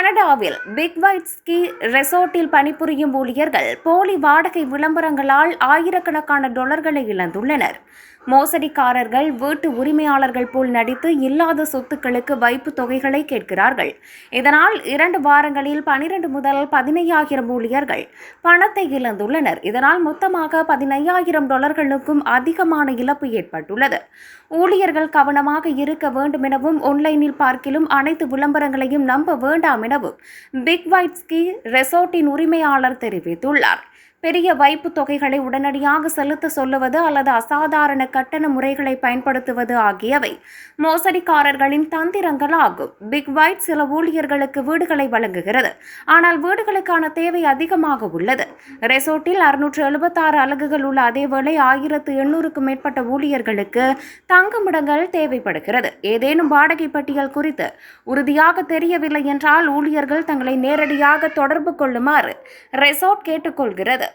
கனடாவில் big white ஸ்கி ரெசோர்ட்டில் பணிபுரியும் ஊழியர்கள் போலி வாடகை விளம்பரங்களால் ஆயிரக்கணக்கான டாலர்களை இழந்துள்ளனர். மோசடிக்காரர்கள் வீட்டு உரிமையாளர்கள் போல் நடித்து இல்லாத சொத்துக்களுக்கு வைப்பு தொகைகளை கேட்கிறார்கள். இதனால் இரண்டு வாரங்களில் பனிரெண்டு முதல் பதினையாயிரம் ஊழியர்கள் பணத்தை இழந்துள்ளனர். இதனால் மொத்தமாக பதினையாயிரம் டாலர்களுக்கும் அதிகமான இழப்பு ஏற்பட்டுள்ளது. ஊழியர்கள் கவனமாக இருக்க வேண்டும் எனவும் ஆன்லைனில் பார்க்கிலும் அனைத்து விளம்பரங்களையும் நம்ப வேண்டாம் எனவும் பிக் வைட்ஸ்கி ரெசோர்ட்டின் உரிமையாளர் தெரிவித்துள்ளார். பெரிய வைப்பு தொகைகளை உடனடியாக செலுத்த சொல்லுவது அல்லது அசாதாரண கட்டண முறைகளை பயன்படுத்துவது ஆகியவை மோசடிக்காரர்களின் தந்திரங்கள் ஆகும் பிக் வைட் சில ஊழியர்களுக்கு வீடுகளை வழங்குகிறது. ஆனால் வீடுகளுக்கான தேவை அதிகமாக உள்ளது. ரெசோர்ட்டில் அறுநூற்று எழுபத்தாறு அலகுகள் உள்ள அதேவேளை ஆயிரத்து எண்ணூறுக்கும் மேற்பட்ட ஊழியர்களுக்கு தங்குமிடங்கள் தேவைப்படுகிறது. ஏதேனும் வாடகை பட்டியல் குறித்து உறுதியாக தெரியவில்லை என்றால் ஊழியர்கள் தங்களை நேரடியாக தொடர்பு கொள்ளுமாறு ரெசோர்ட் கேட்டுக்கொள்கிறது.